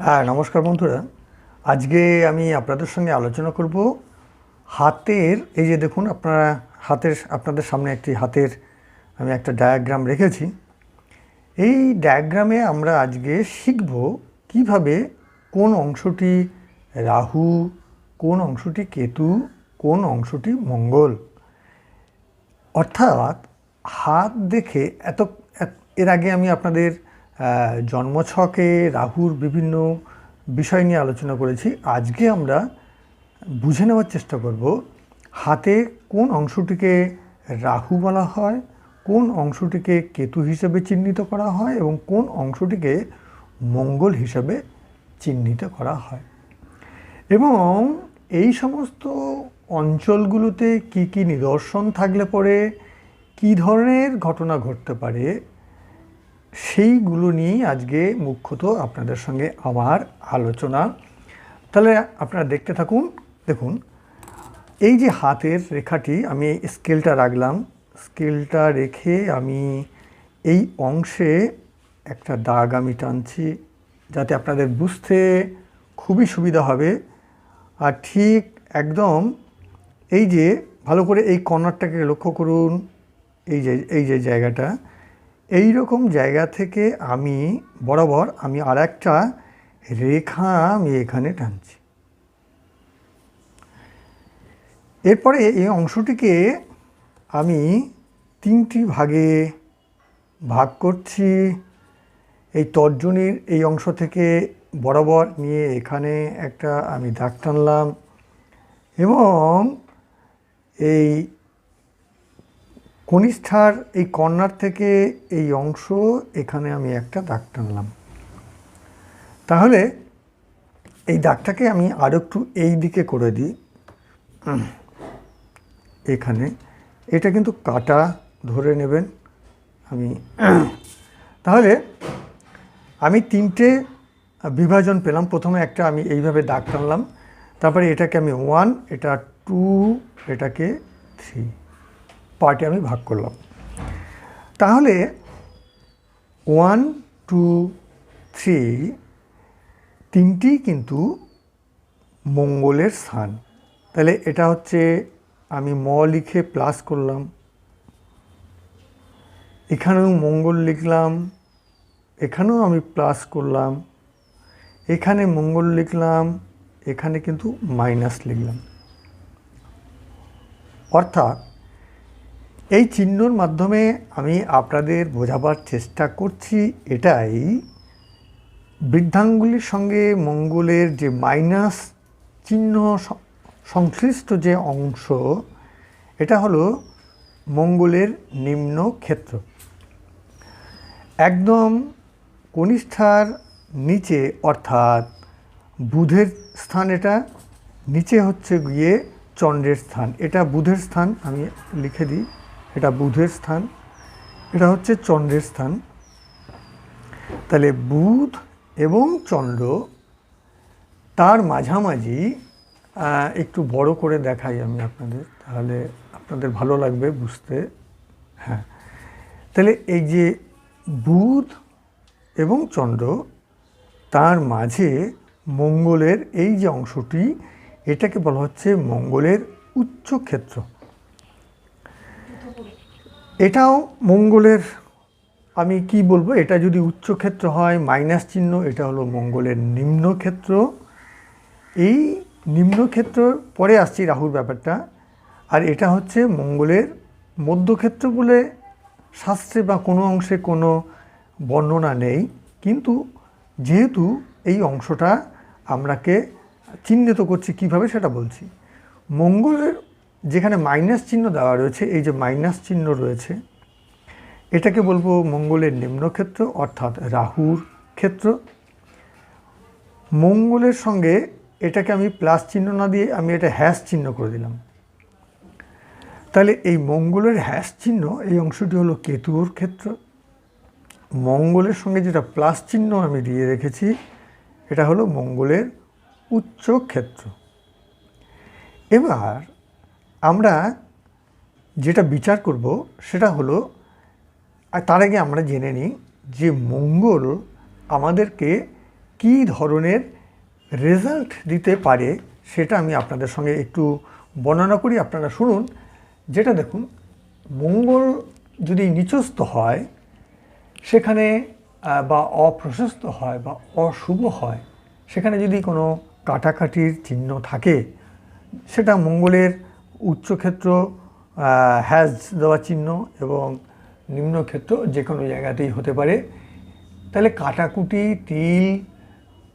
হ্যাঁ নমস্কার বন্ধুরা। আজকে আমি আপনাদের সঙ্গে আলোচনা করব হাতের, এই যে দেখুন আপনারা হাতের, আপনাদের সামনে একটি হাতের আমি একটা ডায়াগ্রাম রেখেছি। এই ডায়াগ্রামে আমরা আজকে শিখব কীভাবে কোন অংশটি রাহু, কোন অংশটি কেতু, কোন অংশটি মঙ্গল। অর্থাৎ হাত দেখে এত, এর আগে আমি আপনাদের জন্মছকে রাহুর বিভিন্ন বিষয় নিয়ে আলোচনা করেছি। আজকে আমরা বুঝে নেওয়ার চেষ্টা করব হাতে কোন অংশটিকে রাহু বলা হয়, কোন অংশটিকে কেতু হিসেবে চিহ্নিত করা হয় এবং কোন অংশটিকে মঙ্গল হিসেবে চিহ্নিত করা হয়। এবং এই সমস্ত অঞ্চলগুলোতে কি কি নিদর্শন থাকলে পরে কি ধরনের ঘটনা ঘটতে পারে সেইগুলো নিয়েই আজকে মুখ্যত আপনাদের সঙ্গে আমার আলোচনা। তাহলে আপনারা দেখতে থাকুন, দেখুন, এই যে হাতের রেখাটি আমি স্কেলটা রাখলাম, স্কেলটা রেখে আমি এই অংশে একটা দাগ আমি টানছি যাতে আপনাদের বুঝতে খুবই সুবিধা হবে। আর ঠিক একদম এই যে, ভালো করে এই কর্নারটাকে লক্ষ্য করুন, এই যে এই যে জায়গাটা এই রকম জায়গা থেকে আমি, বরাবর আমি আর একটা রেখা আমি এখানে টানছি। এরপরে এই অংশটিকে আমি তিনটি ভাগে ভাগ করছি। এই তর্জনীর এই অংশ থেকে বরাবর নিয়ে এখানে একটা আমি দাগ টানলাম এবং এই কনিষ্ঠার এই কর্নার থেকে এই অংশ এখানে আমি একটা দাগ টানলাম। তাহলে এই দাগটাকে আমি আরও একটু এই দিকে করে দিই। এখানে। এটা কিন্তু কাটা ধরে নেবেন আমি। তাহলে আমি তিনটে বিভাজন পেলাম। প্রথমে একটা আমি এইভাবে দাগ টানলাম। তারপরে এটাকে আমি ওয়ান এটা টু এটাকে থ্রি পার্টে আমি ভাগ করলাম। তাহলে ওয়ান টু থ্রি তিনটি কিন্তু মঙ্গলের স্থান। তাহলে এটা হচ্ছে আমি ম লিখে প্লাস করলাম। এখানেও মঙ্গল লিখলাম, এখানেও আমি প্লাস করলাম, এখানে মঙ্গল লিখলাম, এখানে কিন্তু মাইনাস লিখলাম। অর্থাৎ এই চিহ্নর মাধ্যমে আমি আপনাদের বোঝাবার চেষ্টা করছি এটাই, বৃদ্ধাঙ্গুলির সঙ্গে মঙ্গলের যে মাইনাস চিহ্ন সংশ্লিষ্ট যে অংশ, এটা হলো মঙ্গলের নিম্ন ক্ষেত্র। একদম কনিষ্ঠার নিচে, অর্থাৎ বুধের স্থান এটা, নিচে হচ্ছে গিয়ে চন্দ্রের স্থান। এটা বুধের স্থান আমি লিখে দিই। এটা বুধের স্থান, এটা হচ্ছে চন্দ্রের স্থান। তাহলে বুধ এবং চন্দ্র তার মাঝামাঝি একটু বড় করে দেখাই আমি আপনাদের, তাহলে আপনাদের ভালো লাগবে বুঝতে। হ্যাঁ তাহলে এই যে বুধ এবং চন্দ্র তার মাঝে মঙ্গলের এই যে অংশটি, এটাকে বলা হচ্ছে মঙ্গলের উচ্চ ক্ষেত্র। এটাও মঙ্গলের, আমি কি বলব, এটা যদি উচ্চ ক্ষেত্র হয়, মাইনাস চিহ্ন, এটা হলো মঙ্গলের নিম্ন ক্ষেত্র এই নিম্ন ক্ষেত্র পরে আসছি রাহুর ব্যাপারটা, আর এটা হচ্ছে মঙ্গলের মধ্যক্ষেত্র বলে শাস্ত্রে বা কোনো অংশে কোনো বর্ণনা নেই। কিন্তু যেহেতু এই অংশটা আমরাকে চিহ্নিত করছি, কীভাবে সেটা বলছি? মঙ্গলের যেখানে মাইনাস চিহ্ন দেওয়া রয়েছে, এই যে মাইনাস চিহ্ন রয়েছে, এটাকে বলব মঙ্গলের নিম্নক্ষেত্র অর্থাৎ রাহুর ক্ষেত্র। মঙ্গলের সঙ্গে এটাকে আমি প্লাস চিহ্ন না দিয়ে আমি এটা হ্যাশ চিহ্ন করে দিলাম। তাহলে এই মঙ্গলের হ্যাশ চিহ্ন, এই অংশটি হলো কেতুর ক্ষেত্র। মঙ্গলের সঙ্গে যেটা প্লাস চিহ্ন আমি দিয়ে রেখেছি, এটা হলো মঙ্গলের উচ্চ ক্ষেত্র। এবার আমরা যেটা বিচার করব সেটা হলো তার আগে আমরা জেনে নিই যে মঙ্গল আমাদেরকে কী ধরনের রেজাল্ট দিতে পারে সেটা আমি আপনাদের সঙ্গে একটু বর্ণনা করি। আপনারা শুনুন, যেটা দেখুন, মঙ্গল যদি নিচস্থ হয়, সেখানে বা অপ্রশস্ত হয় বা অশুভ হয়, সেখানে যদি কোনো কাটাকাটির চিহ্ন থাকে, সেটা মঙ্গলের উচ্চক্ষেত্র হ্যাজ দেওয়া চিহ্ন এবং নিম্নক্ষেত্র যে কোনো জায়গাতেই হতে পারে। তাহলে কাটাকুটি, তিল,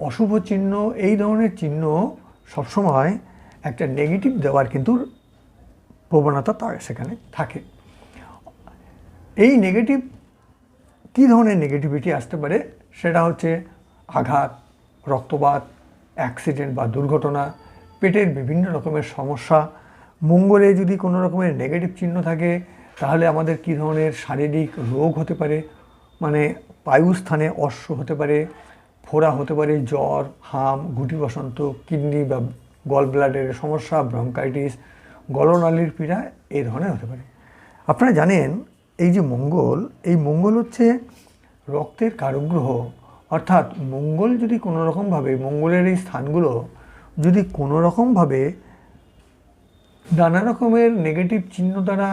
অশুভ চিহ্ন এই ধরনের চিহ্ন সবসময় একটা নেগেটিভ দেওয়ার কিন্তু প্রবণতা তার সেখানে থাকে। এই নেগেটিভ, কী ধরনের নেগেটিভিটি আসতে পারে? সেটা হচ্ছে আঘাত, রক্তপাত, অ্যাক্সিডেন্ট বা দুর্ঘটনা, পেটের বিভিন্ন রকমের সমস্যা মঙ্গলে যদি কোনো রকমের নেগেটিভ চিহ্ন থাকে, তাহলে আমাদের কী ধরনের শারীরিক রোগ হতে পারে? মানে পায়ুস্থানে অশ্ব হতে পারে, ফোড়া হতে পারে, জ্বর, হাম, গুটি বসন্ত, কিডনি বা গল ব্লাডের সমস্যা ব্রঙ্কাইটিস গলনালীর পীড়া এই ধরনের হতে পারে। আপনারা জানেন, এই যে মঙ্গল, এই মঙ্গল হচ্ছে রক্তের কারগ্রহ। অর্থাৎ মঙ্গল যদি কোনো রকমভাবে, মঙ্গলের এই স্থানগুলো যদি কোনো রকমভাবে নানা রকমের নেগেটিভ চিহ্ন দ্বারা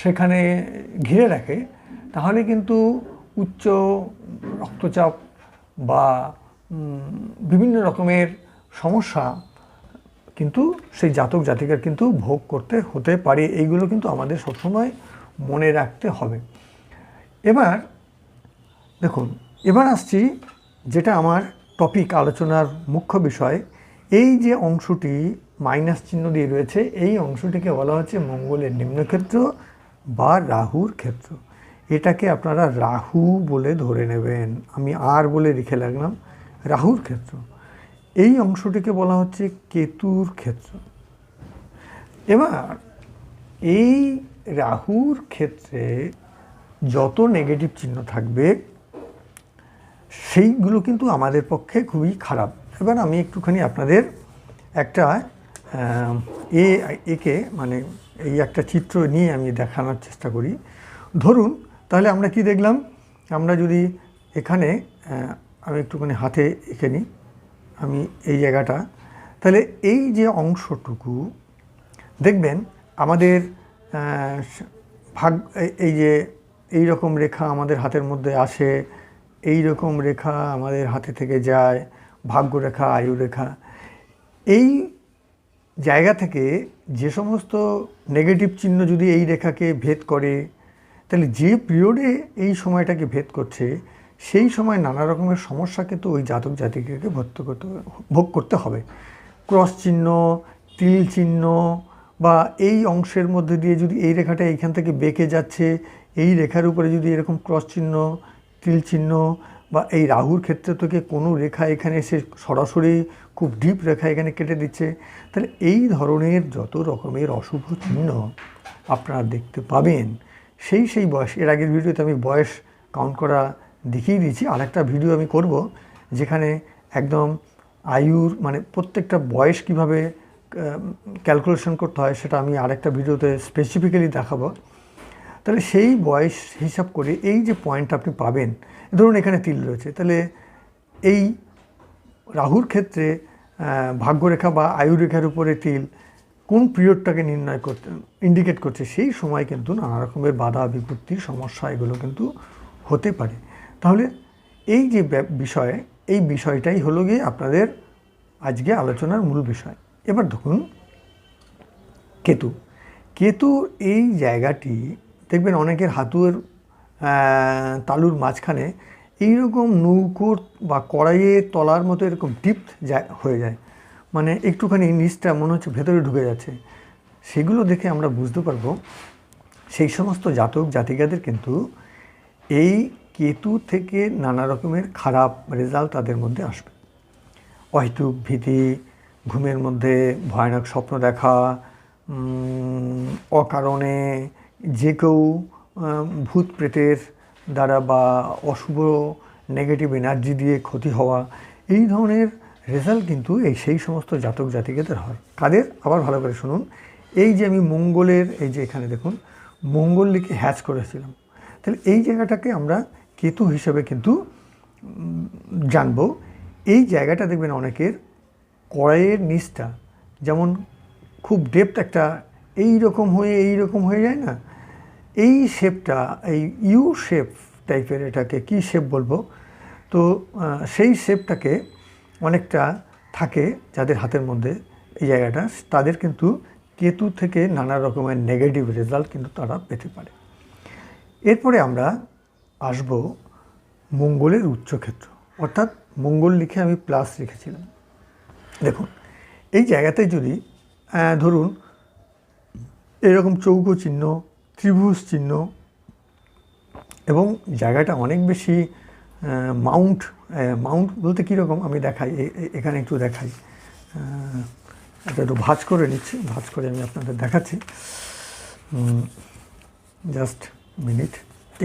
সেখানে ঘিরে রাখে, তাহলে কিন্তু উচ্চ রক্তচাপ বা বিভিন্ন রকমের সমস্যা কিন্তু সেই জাতক জাতিকার কিন্তু ভোগ করতে হতে পারে। এইগুলো কিন্তু আমাদের সবসময় মনে রাখতে হবে। এবার দেখুন, এবার আসছি যেটা আমার টপিক আলোচনার মুখ্য বিষয় এই যে অংশটি মাইনাস চিহ্ন দিয়ে রয়েছে, এই অংশটিকে বলা হচ্ছে মঙ্গলের নিম্নক্ষেত্র বা রাহুর ক্ষেত্র। এটাকে আপনারা রাহু বলে ধরে নেবেন। আমি আর বলে লিখে লাগলাম রাহুর ক্ষেত্র। এই অংশটিকে বলা হচ্ছে কেতুর ক্ষেত্র। এবার, এই রাহুর ক্ষেত্রে যত নেগেটিভ চিহ্ন থাকবে, সেইগুলো কিন্তু আমাদের পক্ষে খুবই খারাপ। এবার আমি একটুখানি আপনাদের একটা এ একে মানে এই একটা চিত্র নিয়ে আমি দেখানোর চেষ্টা করি। ধরুন, তাহলে আমরা কি দেখলাম? আমরা যদি এখানে আমি একটুখানি হাতে এঁকে নিই, আমি এই জায়গাটা, তাহলে এই যে অংশটুকু, দেখবেন আমাদের ভাগ, এই যে এই রকম রেখা আমাদের হাতের মধ্যে আসে, এই রকম রেখা আমাদের হাতে থেকে যায় ভাগ্য রেখা আয়ু রেখা এই জায়গা থেকে যে সমস্ত নেগেটিভ চিহ্ন যদি এই রেখাকে ভেদ করে, তাহলে যে পিরিয়ডে এই সময়টাকে ভেদ করছে, সেই সময় নানা রকমের সমস্যা কিন্তু ওই জাতক জাতিকাকে ভর্তি করতে, ভোগ করতে হবে। ক্রস চিহ্ন, তিল চিহ্ন বা এই অংশের মধ্যে দিয়ে যদি এই রেখাটা এইখান থেকে বেঁকে যাচ্ছে, এই রেখার উপরে যদি এরকম ক্রস চিহ্ন, তিল চিহ্ন বা এই রাহুর ক্ষেত্রে থেকে কোনো রেখা এখানে এসে সরাসরি খুব ডিপ রেখা এখানে কেটে দিচ্ছে। তাহলে এই ধরনের যত রকমের অশুভ চিহ্ন আপনারা দেখতে পাবেন, সেই সেই বয়স, এর আগের ভিডিওতে আমি বয়স কাউন্ট করা দেখিয়ে দিয়েছি। আর একটা ভিডিও আমি করব যেখানে একদম আয়ুর মানে প্রত্যেকটা বয়স কীভাবে ক্যালকুলেশন করতে হয় সেটা আমি আরেকটা ভিডিওতে স্পেসিফিক্যালি দেখাবো। তাহলে সেই বয়স হিসাব করে এই যে পয়েন্ট আপনি পাবেন ধরুন এখানে তিল রয়েছে তাহলে এই রাহুর ক্ষেত্রে ভাগ্যরেখা বা আয়ুরেখার উপরে তিল কোন পিরিয়ডটাকে নির্ণয় করতে ইন্ডিকেট করছে সেই সময় কিন্তু নানা রকমের বাধা বিপত্তি সমস্যা এগুলো কিন্তু হতে পারে। তাহলে এই যে বিষয় এই বিষয়টাই হলো গিয়ে আপনাদের আজকে আলোচনার মূল বিষয়। এবার দেখুন কেতু। কেতু এই জায়গাটি দেখবেন অনেকের আহ, তালুর মাঝখানে এইরকম নৌকোর বা কড়াইয়ের তলার মতো এরকম ডিপ হয়ে যায়। মানে একটুখানি নিচটা মনে হচ্ছে ভেতরে ঢুকে যাচ্ছে। সেগুলো দেখে আমরা বুঝতে পারব, সেই সমস্ত জাতক জাতিকাদের কিন্তু এই কেতু থেকে নানা রকমের খারাপ রেজাল্ট তাদের মধ্যে আসবে। অহেতুক ভীতি, ঘুমের মধ্যে ভয়ানক স্বপ্ন দেখা অকারণে যে কেউ ভূত প্রেতের দ্বারা বা অশুভ নেগেটিভ এনার্জি দিয়ে ক্ষতি হওয়া, এই ধরনের রেজাল্ট কিন্তু এই সেই সমস্ত জাতক জাতিকেদের হয়। কাদের? আবার ভালো করে শুনুন। এই যে আমি মঙ্গলের, এই যে এখানে দেখুন, মঙ্গল লিখে হ্যাচ করেছিলাম। তাহলে এই জায়গাটাকে আমরা কেতু হিসেবে কিন্তু জানব। এই জায়গাটা দেখবেন অনেকের কড়াইয়ের নিচটা যেমন খুব ডেপথ একটা এই রকম হয়ে এই রকম হয়ে যায় না? এই শেপটা, এই ইউ শেপ টাইপের এটাকে কি শেপ বলব? তো সেই শেপটাকে অনেকটা থাকে যাদের হাতের মধ্যে এই জায়গাটা। তাদের কিন্তু কেতু থেকে নানা রকমের নেগেটিভ রেজাল্ট কিন্তু তারা পেতে পারে। এরপরে আমরা আসব মঙ্গলের উচ্চক্ষেত্র। অর্থাৎ মঙ্গল লিখে আমি প্লাস লিখেছিলাম। দেখুন, এই জায়গাতে যদি ধরুন, এরকম চৌকো চিহ্ন ত্রিভুজ চিহ্ন এবং জায়গাটা অনেক বেশি মাউন্ট মাউন্ট বলতে কীরকম আমি দেখাই এখানে একটু দেখাই। এটা একটু ভাঁজ করে নিচ্ছি, ভাঁজ করে আমি আপনাদের দেখাচ্ছি। জাস্ট মিনিট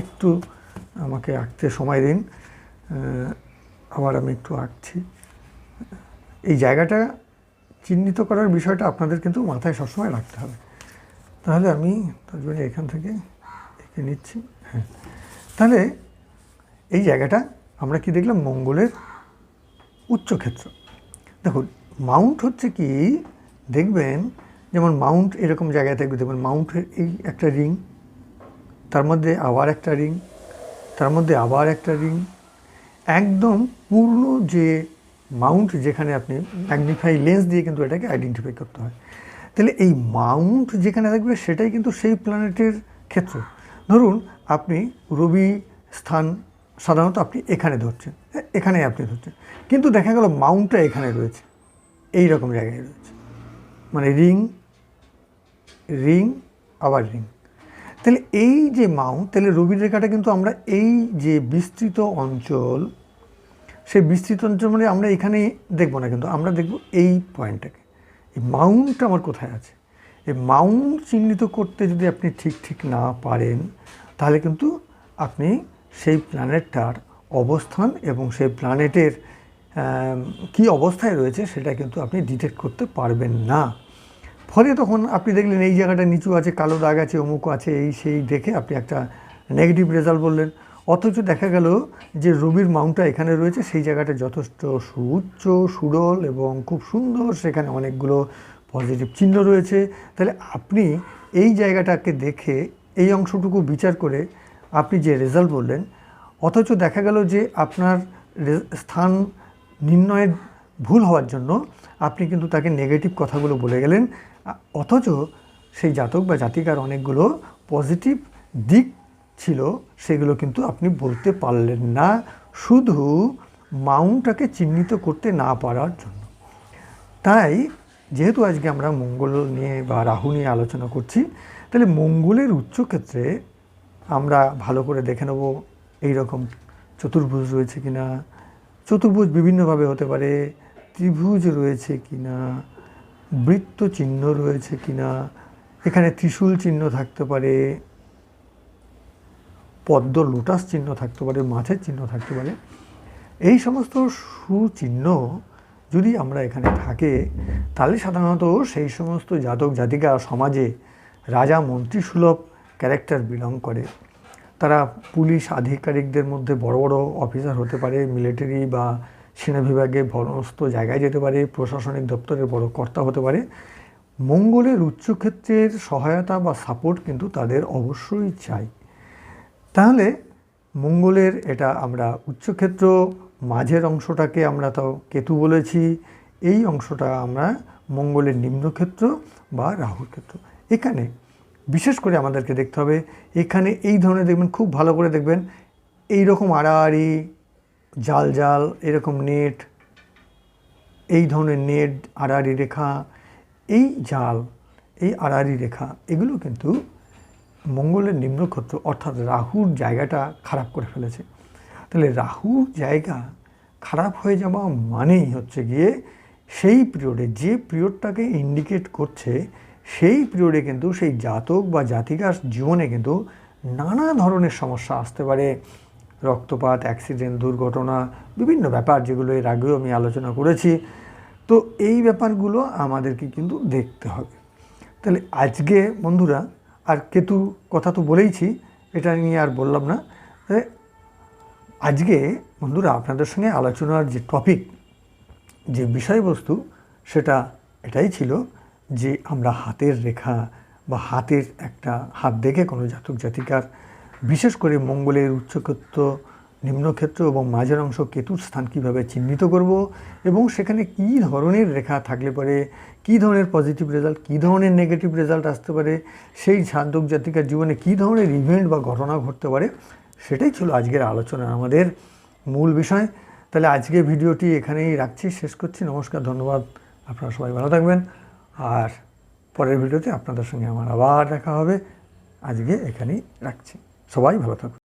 একটু আমাকে আঁকতে সময় দিন। আবার আমি একটু আঁকছি। এই জায়গাটা চিহ্নিত করার বিষয়টা আপনাদের কিন্তু মাথায় সবসময় রাখতে হবে। তাহলে আমি তার জন্য এখান থেকে এঁকে নিচ্ছি। হ্যাঁ। তাহলে এই জায়গাটা আমরা কি দেখলাম? মঙ্গলের উচ্চক্ষেত্র। দেখুন, মাউন্ট হচ্ছে কি? দেখবেন যেমন মাউন্ট এরকম জায়গায় থাকবে। দেখবেন মাউন্টের এই একটা রিং, তার মধ্যে আবার একটা রিং, তার মধ্যে আবার একটা রিং। একদম পূর্ণ যে মাউন্ট যেখানে আপনি ম্যাগনিফাই লেন্স দিয়ে কিন্তু এটাকে আইডেন্টিফাই করতে হয়। তাহলে এই মাউন্ট যেখানে থাকবে সেটাই কিন্তু সেই প্ল্যানেটের ক্ষেত্র। ধরুন, আপনি রবি স্থান সাধারণত আপনি এখানে ধরছেন এ- এখানে আপনি ধরছেন। কিন্তু দেখা গেল মাউন্টটা এখানে রয়েছে, এই রকম জায়গায় রয়েছে। মানে রিং রিং, আবার রিং। তাহলে এই যে মাউন্ট, তাহলে রবির রেখাটা কিন্তু আমরা এই যে বিস্তৃত অঞ্চল, সেই বিস্তৃত অঞ্চল মানে আমরা এখানে দেখব না কিন্তু আমরা দেখব এই পয়েন্টটাকে এই মাউন্টটা আমার কোথায় আছে? এই মাউন্ট চিহ্নিত করতে যদি আপনি ঠিক ঠিক না পারেন, তাহলে কিন্তু আপনি সেই প্ল্যানেটটার অবস্থান এবং সেই প্ল্যানেটের কি অবস্থায় রয়েছে সেটা কিন্তু আপনি ডিটেক্ট করতে পারবেন না। ফলে তখন আপনি দেখলেন এই জায়গাটা নিচু আছে, কালো দাগ আছে, অমুক আছে, এই সেই দেখে আপনি একটা নেগেটিভ রেজাল্ট বললেন। অথচ দেখা গেল যে রবির মাউন্টটা এখানে রয়েছে, সেই জায়গাটা যথেষ্ট সুউচ্চ, সুডল এবং খুব সুন্দর, সেখানে অনেকগুলো পজিটিভ চিহ্ন রয়েছে। তাহলে আপনি এই জায়গাটাকে দেখে এই অংশটুকু বিচার করে আপনি যে রেজাল্ট বললেন, অথচ দেখা গেল যে আপনার স্থান নির্ণয়ের ভুল হওয়ার জন্য আপনি কিন্তু তাকে নেগেটিভ কথাগুলো বলে গেলেন। অথচ সেই জাতক বা জাতিকার অনেকগুলো পজিটিভ দিক ছিল, সেগুলো কিন্তু আপনি বলতে পারলেন না। শুধু মাউন্টটাকে চিহ্নিত করতে না পারার জন্য। তাই যেহেতু আজকে আমরা মঙ্গল নিয়ে বা রাহু নিয়ে আলোচনা করছি, তাহলে মঙ্গলের উচ্চক্ষেত্রে আমরা ভালো করে দেখে নেব এই রকম চতুর্ভুজ রয়েছে কি না চতুর্ভুজ বিভিন্নভাবে হতে পারে, ত্রিভুজ রয়েছে কি না বৃত্ত চিহ্ন রয়েছে কি না এখানে ত্রিশূল চিহ্ন থাকতে পারে পদ্ম লোটাস চিহ্ন থাকতে পারে, মাছের চিহ্ন থাকতে পারে। এই সমস্ত সুচিহ্ন যদি আমরা এখানে থাকে, তাহলে সাধারণত সেই সমস্ত জাতক, জাতিকা, সমাজে রাজা, মন্ত্রী সুলভ ক্যারেক্টার বিলং করে। তারা পুলিশ আধিকারিকদের মধ্যে বড় বড় অফিসার হতে পারে মিলিটারি বা সেনা বিভাগে সমস্ত জায়গায় যেতে পারে, প্রশাসনিক দপ্তরের বড় কর্তা হতে পারে। মঙ্গলের উচ্চক্ষেত্রের সহায়তা বা সাপোর্ট কিন্তু তাদের অবশ্যই চাই। তাহলে মঙ্গলের এটা আমরা উচ্চক্ষেত্র, মাঝের অংশটাকে আমরা তো কেতু বলেছি, এই অংশটা আমরা মঙ্গলের নিম্নক্ষেত্র বা রাহুর ক্ষেত্র। এখানে বিশেষ করে আমাদেরকে দেখতে হবে, এখানে এই ধরনের দেখবেন খুব ভালো করে দেখবেন এই রকম আড়াআড়ি, জাল জাল, এরকম নেট, এই ধরনের নেট, আড়াআড়ি রেখা, এই জাল, এই আড়াআড়ি রেখা, এগুলো কিন্তু মঙ্গলের নিম্নক্ষত্র অর্থাৎ রাহুর জায়গাটা খারাপ করে ফেলেছে। তাহলে রাহুর জায়গা খারাপ হয়ে যাওয়া মানেই হচ্ছে গিয়ে সেই পিরিয়ডে যে পিরিয়ডটাকে ইন্ডিকেট করছে, সেই পিরিয়ডে কিন্তু সেই জাতক বা জাতিকার জীবনে কিন্তু নানা ধরনের সমস্যা আসতে পারে। রক্তপাত অ্যাক্সিডেন্ট দুর্ঘটনা, বিভিন্ন ব্যাপার যেগুলো এর আগেও আমি আলোচনা করেছি। তো এই ব্যাপারগুলো আমাদেরকে কিন্তু দেখতে হবে। তাহলে আজকে বন্ধুরা আর কেতু কথা তো বলেইছি, এটা নিয়ে আর বললাম না। আজকে বন্ধুরা আপনাদের সঙ্গে আলোচনার যে টপিক যে বিষয়বস্তু, সেটা এটাই ছিল যে আমরা হাতের রেখা বা হাতের একটা হাত দেখে কোনো জাতক জাতিকার বিশেষ করে মঙ্গলের উচ্চক্ষেত্র নিম্নক্ষেত্র এবং মাঝের অংশ কেতুর স্থান কীভাবে চিহ্নিত করব এবং সেখানে কী ধরনের রেখা থাকলে পরে, কী ধরনের পজিটিভ রেজাল্ট কী ধরনের নেগেটিভ রেজাল্ট আসতে পারে, সেই জাতক জাতিকার জীবনে কী ধরনের ইভেন্ট বা ঘটনা ঘটতে পারে, সেটাই ছিল আজকের আলোচনা, আমাদের মূল বিষয়। তাহলে আজকে ভিডিওটি এখানেই রাখছি, শেষ করছি, নমস্কার, ধন্যবাদ। আপনারা সবাই ভালো থাকবেন। আর পরের ভিডিওতে আপনাদের সঙ্গে আমার আবার দেখা হবে। আজকে এখানেই রাখছি। সবাই ভালো থাকুন